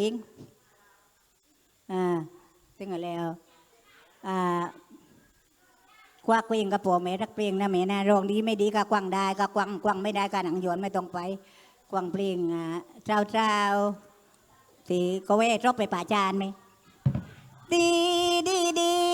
เองอ่าถึงแล้วอ่าควักเปลงกับปัวแม่รักเปลงนะแม่นะรองดีไม่ดีก็กวางได้ก็กวางกวางไม่ได้ก็หนังหยวนไม่ต้องไป กวางเปลงอ่าเจ้าเจ้าตีก็เวทรบไปป่าจานไหมดีดีดี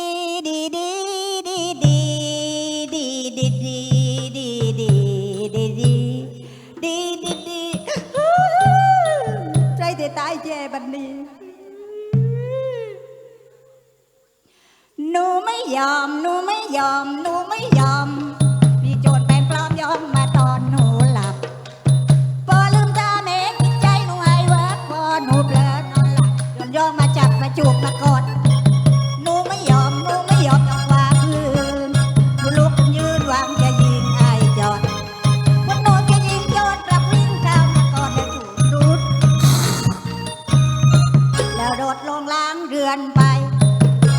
อนไป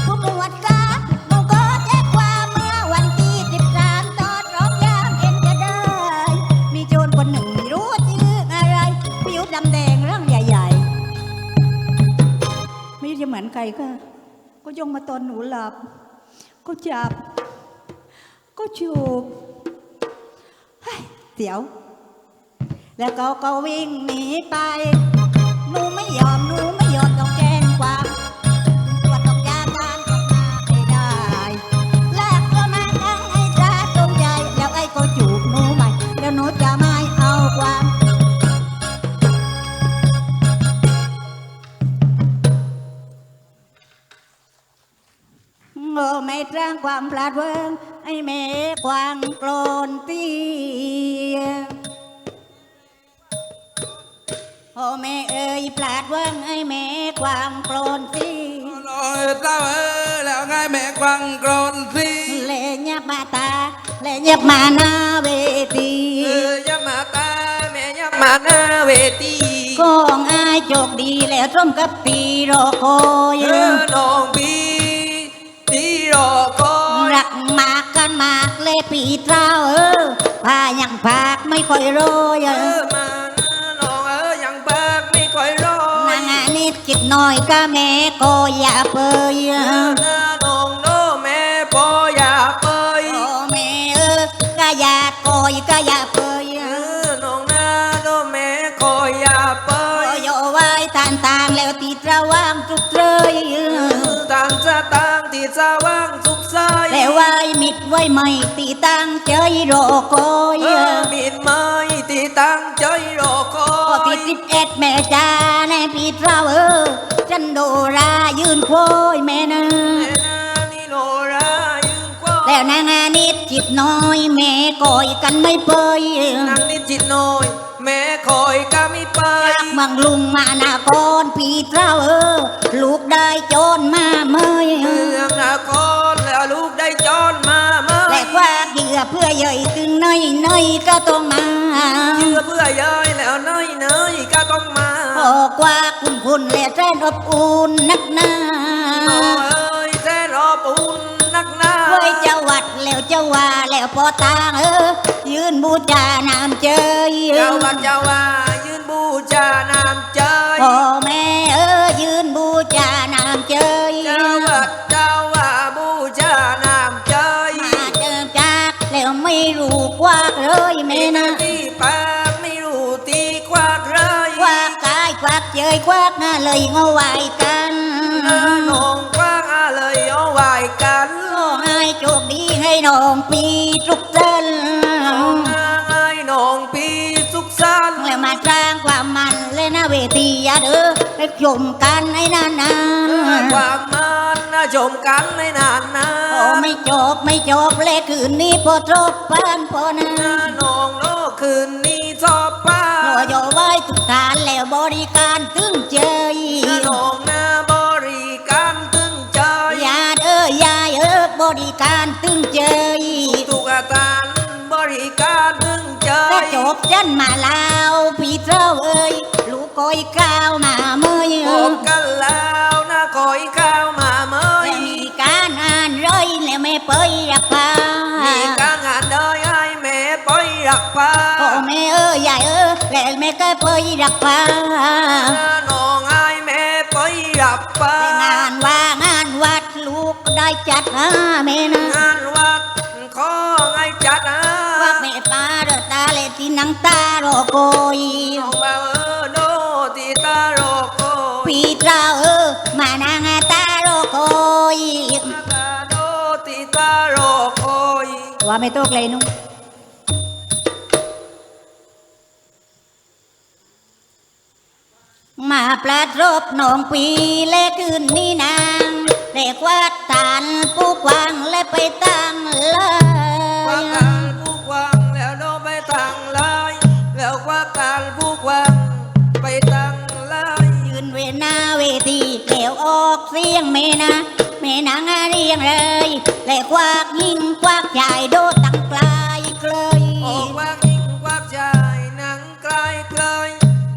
ผู้หมวดกาหนูก็แจ้งความเมื่อวันที่สิบสามตอนร้องยามเอ็นจะได้ มีโจรคนหนึ่งไม่รู้ชื่ออะไรผิวดำแดงร่างใหญ่ๆ ไม่จะเหมือนใครก็ ก็ยงมาตอนหนูหลับ ก็จับ ก็จูบเฮ้ยเดี๋ยว แล้วเขาก็วิ่งหนีไป หนูไม่ยอมางความพลาดเวิงไอ้เมฆวางโกลนเตียโอ้แม่เอ้ยพลาดเวิงไอ้แม่ความโกรนสิลอยเต้าเออแล้วไงแม่กวังกรอนสิเลยับมาตาเลยับมาหน้าเวทีเออยับมาตาแม่ยับมาหน้าเวทีกองอายโชคดีแล้วร่มกับปีรอคอยเออน้องพี่ที่ รอคอยรักมากกันมากเลยปีเท้าเออพายังพากไม่ค่อยโรยเอเอออมาน้องเออยังปากไม่ค่อยรอนางานิดจิตหน่อยก็แม่ก็อย่าเปยเออ มิดไว้ไม่ตีตั้งใจรอคอยเออมีดไม้ที่ตั้งใจรอคอพอยปีสิบเอ็ดแม่จ้าในปีเราเออจันโดรายืนโคอยแม่นะแม่นานี่โนรายืนกว่าแล้วนางอานิดจิตน้อย แม่กอยกันไม่เปยนางนิดจิตน้อย แม่คอยก็ไม่ไปจากเมืองลุงมาหนากรปีเราเออ ลูกได้โจรมาเมยเมืองนครแล้วลูกได้จอนมา เหยื่อเพื่อเย่ยตึงเนยเนยก็ต้องมาเยื่อเพื่อเย้ยแล้วเนยเนยก็ต้องมาโอ้กว่าคุณคุณและแสนอบอุ่นนักหนาโอ้เอ้ยแท้รอปูนนักหนาไว้เจ้าวัดแล้วเจ้าว่าแล้วพอตางเออยืนบูชานามเจยเจ้าวัดเจ้าว่ายืนบูชานามใจพ่อแม่เออ ไม่รู้กว่าเลยแม่ไม่นานะที่ปากไม่รู้ตีควักเลยควักกายควักเจยควักหน้าเลยเงาไหวกันน้าน้องควักอะไรเอาไว้กันขอให้โชคดีให้น้องปีทุกเส้นน้องนางไอ้น้องปีสุขสันต์แล้วมาสร้างความมันเลยนะเวทีอย่าเด้อให้ ชมกันให้นานความมันนะชมกันในนานนาโอ้ไม่จบไม่จบเลยคืนนี้พอจบปานพอนะน้าน้องโลกคืนนี้ชอบป้าโอโยไว้ทุกทานแล้วบริการถึงเจยน้องน้าบริการตึงใจยาเอ้ยยาเอ้บริการตึงเจยทุกอาการบริการตึงใจถ้าจบจันมาลาวพี่เจ้าเอ้ยลูกก้อยก้าวมาม พบกันแล้วนะคอยข้าวมาเมยแล้วมีการอ่านร้อยแล้วไม่เปยรักพามีการงานเดยให้แม่ปล่อยรักพาโอ้แม่เอ้ยยายเอ้ยแล้วแม่ก็เปยรักพาน้องไอ้แม่จับปาแต่งานว่างานวัดลูกได้จัดหาแม่นะงานวัดขอให้จัดหาว่าแม่ป้าเดอตาเลที่นังตาโรโกยน้องว่า ยโนติตาโรโกยว่าไม่ตกเลยนุ่งมาปลาดรบหนองปีเล่คืนนี้นางเรียกว่าฐานผู้กวางและไปตั้งเลควักยการผู้กวางแล้วโนไปตั้งเลยแล้วควักการผู้กวางไปตั้งเลยยืนเวนาเวทีแล้วออกเสียงเมนะ เมนางเรียงเลยแล้วควักยิงควักใหญ่โดดตั้งไกลไกลโอ้ควักยิ่งควักชายหนังไกลไกล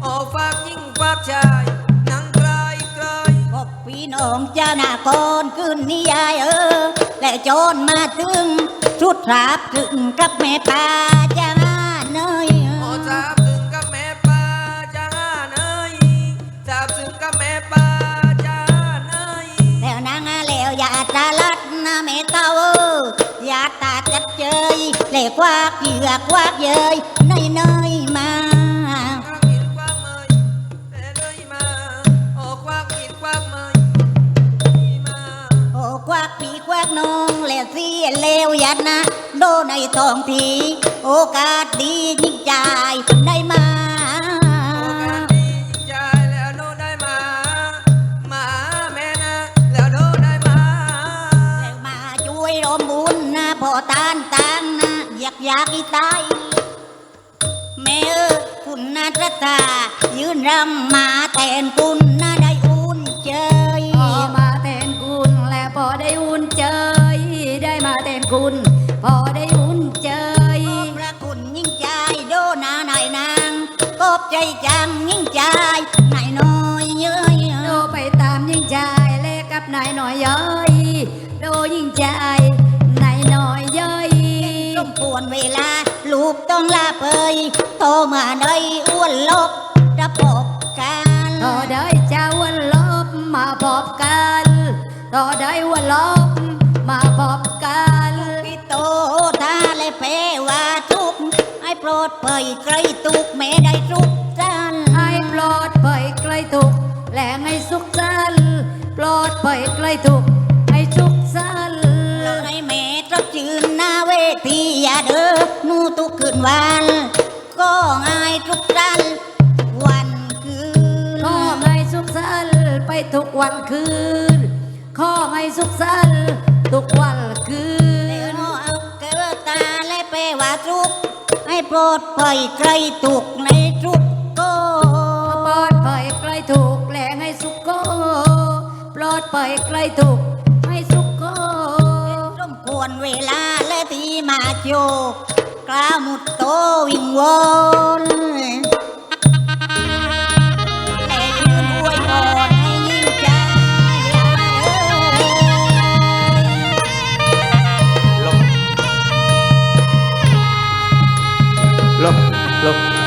โอ้ควักยิ่งควักชายหนังไกลไกลพบพี่น้องเจ้าหน้าก่อนขึ้นนิยายเออ และโจรมาถึงชุดราบถึงกับแม่ตาจะงา ควักเหยือกควักเยยในยเนยมาควักหินควักเมยแต่เนยมาโอ้ควักหินควักเมยมาโอ้ควักปีควักน้องและเสียเลวยันนะ โดนในทองที โอกาสดียิ่งใจายได้มา ยืนรำมาแทนคุณนะได้อุ่นเจยพอมาแทนคุณและพอได้อุ่นเจยได้มาแทนคุณพอได้อุ่นเจยพระคุณยิ่งใจโดนาหนายนางกบใจจังยิ่งใจนายน้อยเย้ยโดไปตามยิ่งใจแลกกับนายหน่อยเย้ยโดยิ่งใจนายหน่อยเย้ยสมควรเวลาลูกต้องลาเปยโตมาได้อ้วนลบ ระพบกันต่อได้เจ้าวันลบมาพบกันต่อได้วันลบมาพบกันพี่โตตาเลยเพว่าทุกข์ให้โปรดเปยไกลตุกแม่ได้ทุกข์จันให้ปลอดภัยใกล้ทุกข์และให้สุขสันต์ปลอดภัยใกล้ทุกข์ให้สุขสันต์ให้แม่ตรับจืนหน้าเวทีอย่าเด้อหนูทุกคืนวัน ก็ง่ายทุกทันวัน กวันคืน ขอให้สุขสันต์ทุกวันคืเดี๋ยวนเอาเกิดตาและเปว่าทุกข์ให้โปรดปล่อยไกลตุกในทุกข์ก็ปลอดภัยใกล้ถูกแหลงให้สุขโกปลอดภัยใกล้ถูกให้สุขโกสมควรเวลาและที่มาโจกกล้ามุดโตวิงวอน look, look.